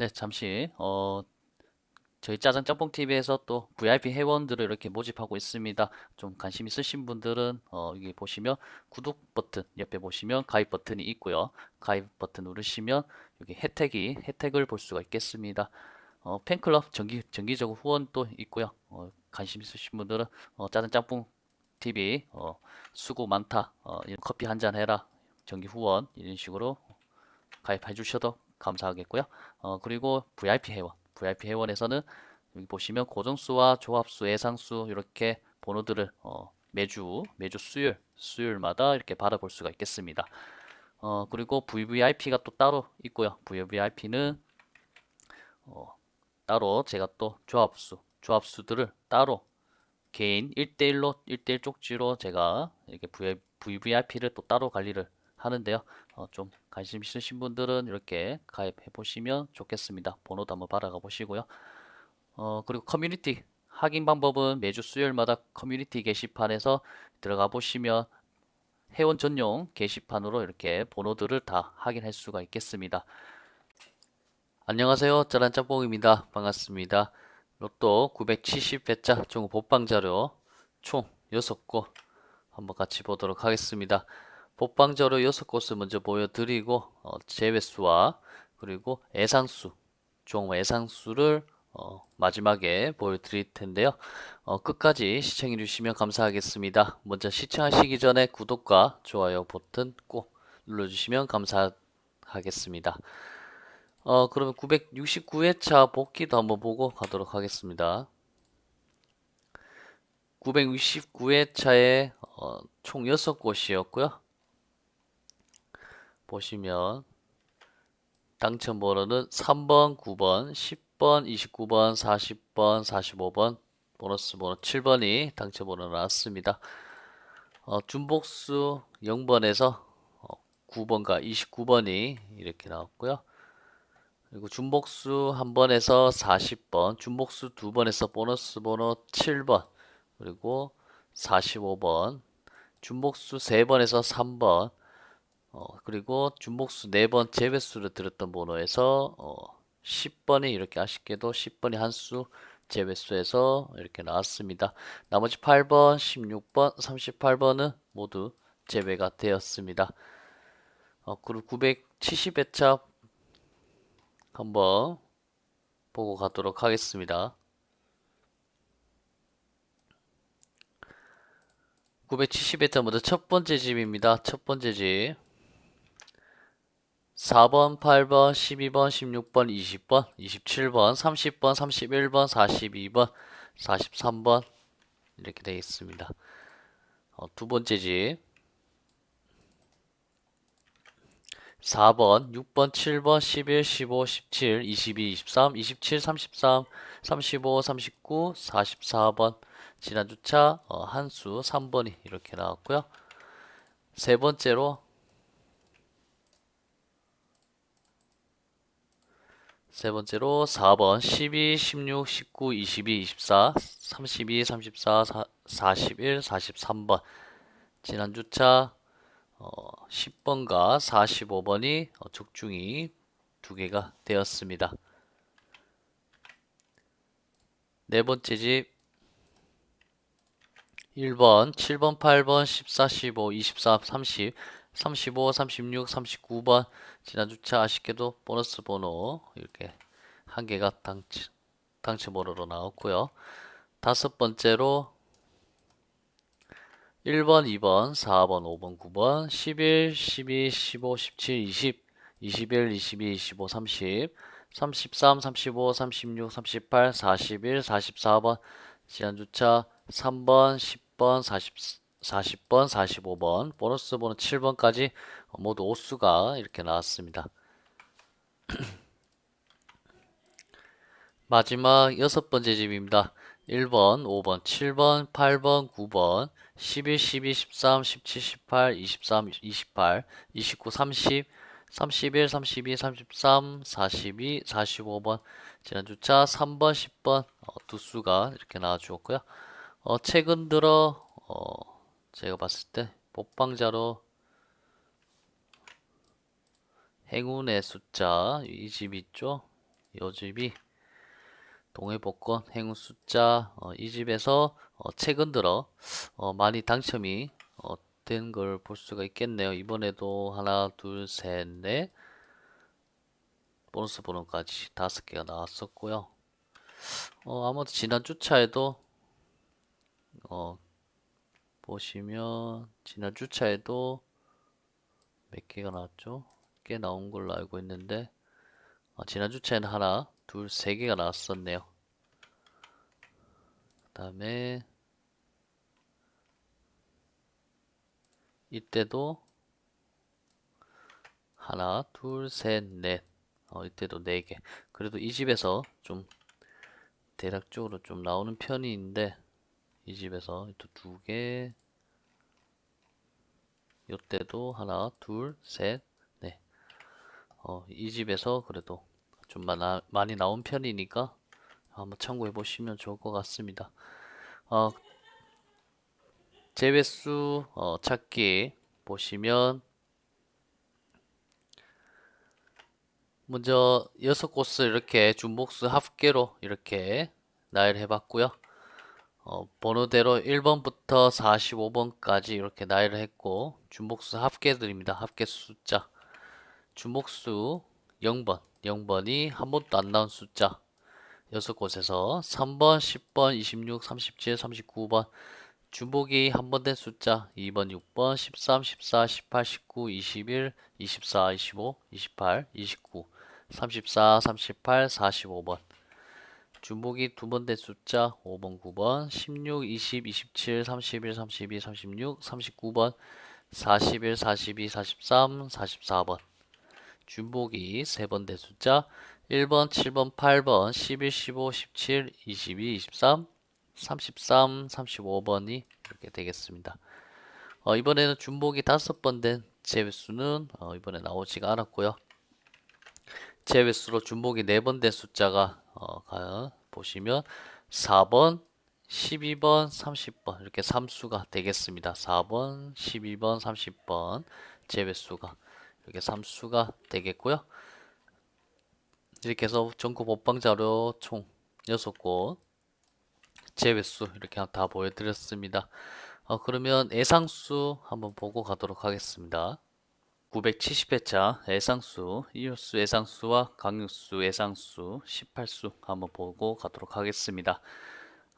네, 잠시 어 저희 짜장 짬뽕 TV에서 또 VIP 회원들을 이렇게 모집하고 있습니다. 좀 관심 있으신 분들은 어 여기 보시면 구독 버튼 옆에 보시면 가입 버튼이 있고요. 가입 버튼 누르시면 여기 혜택이 혜택을 볼 수가 있겠습니다. 어 팬클럽 정기 정기적 후원도 있고요. 어 관심 있으신 분들은 어 짜장 짬뽕 TV 어 수고 많다. 어 커피 한 잔 해라. 정기 후원 이런 식으로 가입해 주셔도 감사하겠고요. 어, 그리고 VIP 회원, VIP 회원에서는 여기 보시면 고정수와 조합수, 예상수 이렇게 번호들을 어, 매주 매주 수요일 수요일마다 이렇게 받아볼 수가 있겠습니다. 어, 그리고 VVIP가 또 따로 있고요. VVIP는 어, 따로 제가 또 조합수, 조합수들을 따로 개인 1대1로 1대1 쪽지로 제가 이렇게 VVIP를 또 따로 관리를 하는데요. 어, 좀 관심 있으신 분들은 이렇게 가입해 보시면 좋겠습니다. 번호도 한번 받아가 보시고요. 어, 그리고 커뮤니티 확인 방법은 매주 수요일마다 커뮤니티 게시판에서 들어가 보시면 회원 전용 게시판으로 이렇게 번호들을 다 확인할 수가 있겠습니다. 안녕하세요. 짜란 짬뽕입니다. 반갑습니다. 로또 970회차 중 복방자료 총 6곳 한번 같이 보도록 하겠습니다. 복방자료 6곳을 먼저 보여드리고 어, 제외수와 그리고 예상수 총 예상수를 어, 마지막에 보여드릴 텐데요. 어, 끝까지 시청해 주시면 감사하겠습니다. 먼저 시청하시기 전에 구독과 좋아요 버튼 꼭 눌러주시면 감사하겠습니다. 어, 그러면 969회차 복귀도 한번 보고 가도록 하겠습니다. 969회차에 어, 총 6곳이었고요. 보시면 당첨 번호는 3번, 9번, 10번, 29번, 40번, 45번, 보너스 번호 7번이 당첨 번호 나왔습니다. 어, 준복수 0번에서 어, 9번과 29번이 이렇게 나왔고요. 그리고 준복수 한 번에서 40번, 준복수 두 번에서 보너스 번호 7번, 그리고 45번, 준복수 세 번에서 3번, 어, 그리고 준복수 네번 제외수를 들었던 번호에서 어, 10번이 이렇게 아쉽게도 10번이 한 수 제외수에서 이렇게 나왔습니다. 나머지 8번, 16번, 38번은 모두 제외가 되었습니다. 어, 그리고 970회차 한번 보고 가도록 하겠습니다. 970회차 먼저 첫 번째 집입니다. 첫 번째 집. 4번, 8번, 12번, 16번, 20번, 27번, 30번, 31번, 42번, 43번 이렇게 되어 있습니다. 어, 두 번째 집 4번, 6번, 7번, 11, 15, 17, 22, 23, 27, 33, 35, 39, 44번 지난 주차 어, 한수 3번이 이렇게 나왔고요. 세 번째로 세 번째로 4번 12, 16, 19, 22, 24, 32, 34, 41, 43번. 지난 주차 어, 10번과 45번이 어, 적중이 두 개가 되었습니다. 네 번째 집. 1번, 7번, 8번, 14, 15, 24, 30, 35, 36, 39번 지난 주차 아쉽게도 보너스 번호 이렇게 한 개가 당첨, 당첨 번호로 나왔고요. 다섯 번째로 1번, 2번, 4번, 5번, 9번, 11, 12, 15, 17, 20, 21, 22, 25, 30, 33, 35, 36, 38, 41, 44번 지난 주차 3번, 10번, 40, 40번, 45번, 보너스 번호 7번까지 모두 오수가 이렇게 나왔습니다. 마지막 여섯 번째 집입니다. 1번, 5번, 7번, 8번, 9번, 11, 12, 13, 17, 18, 23, 28, 29, 30, 31, 32, 33, 42, 45번 지난 주차 3번, 10번 어, 두 수가 이렇게 나와 주었고요. 어, 최근 들어 어, 제가 봤을 때 복방자로 행운의 숫자 이 집 있죠? 요 집이 동해복권 행운 숫자 어, 이 집에서 어, 최근 들어 어, 많이 당첨이 어, 된걸 볼 수가 있겠네요. 이번에도 하나, 둘, 셋, 넷 보너스 번호까지 다섯 개가 나왔었고요. 어, 아무튼 지난 주차에도 어, 보시면 지난 주차에도 몇 개가 나왔죠? 꽤 나온 걸로 알고 있는데 어, 지난 주차에는 하나, 둘, 세 개가 나왔었네요. 그 다음에 이때도 하나, 둘, 셋, 넷. 어, 이때도 네 개. 그래도 이 집에서 좀 대략적으로 좀 나오는 편인데 이 집에서 또 두 개. 이때도 하나, 둘, 셋, 넷. 어, 이 집에서 그래도 좀 많아, 많이 나온 편이니까 한번 참고해 보시면 좋을 것 같습니다. 어, 제외수 어, 찾기 보시면 먼저 여섯 곳을 이렇게 중복수 합계로 이렇게 나열해 봤고요. 어, 번호대로 1번부터 45번까지 이렇게 나열을 했고 중복수 합계들입니다. 합계 숫자. 중복수 0번 0번이 한 번도 안 나온 숫자. 여섯 곳에서 3번, 10번, 26, 37, 39번. 중복이 한 번 된 숫자. 2번, 6번, 13, 14, 18, 19, 21, 24, 25, 28, 29, 34, 38, 45번 중복이 두 번 된 숫자 5번, 9번, 16, 20, 27, 31, 32, 36, 39번 41, 42, 43, 44번 중복이 세 번 된 숫자 1번, 7번, 8번, 11, 15, 17, 22, 23, 33, 35번이 이렇게 되겠습니다. 어, 이번에는 중복이 다섯 번 된 제외수는 어, 이번에 나오지가 않았고요. 제외수로 중복이 네 번 된 숫자가 어, 가, 보시면 4번, 12번, 30번 이렇게 3수가 되겠습니다. 4번, 12번, 30번 제외수가 이렇게 3수가 되겠고요. 이렇게 해서 전국 법방 자료 총 6곳 제외수 이렇게 다 보여드렸습니다. 어, 그러면 예상수 한번 보고 가도록 하겠습니다. 970회차 예상수, 이웃수 예상수와 강육수 예상수 18수 한번 보고 가도록 하겠습니다.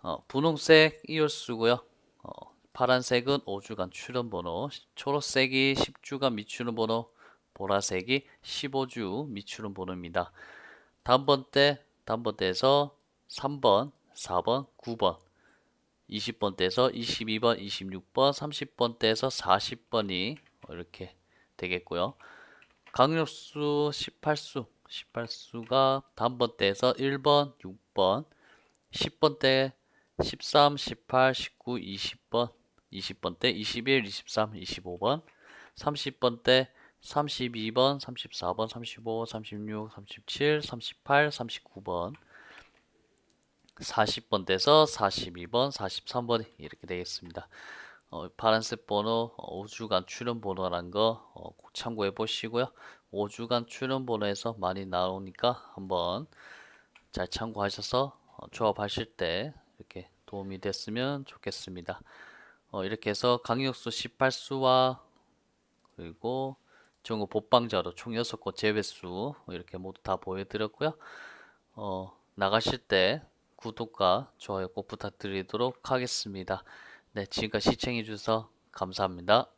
어, 분홍색 이웃수고요. 어, 파란색은 5주간 출연 번호, 초록색이 10주간 미출연 번호, 보라색이 15주 미출연 번호입니다. 다음번때, 다음번때에서 3번, 4번, 9번, 20번대에서 22번, 26번, 30번대에서 40번이 이렇게 되겠고요. 강력수 18수, 18수가 다음번대에서 1번, 6번, 10번대 13, 18, 19, 20번, 20번대 21, 23, 25번, 30번대 32번, 34번, 35, 36, 37, 38, 39번, 40번 돼서 42번, 43번이 이렇게 되겠습니다. 어, 파란색 번호 어, 5주간 출연 번호라는 거 어, 꼭 참고해 보시고요. 5주간 출연 번호에서 많이 나오니까 한번 잘 참고하셔서 어, 조합하실 때 이렇게 도움이 됐으면 좋겠습니다. 어, 이렇게 해서 강력수 18수와 그리고 전국 복방자로 총 6곳 제외수 이렇게 모두 다 보여드렸고요. 어, 나가실 때 구독과 좋아요 꼭 부탁드리도록 하겠습니다. 네, 지금까지 시청해주셔서 감사합니다.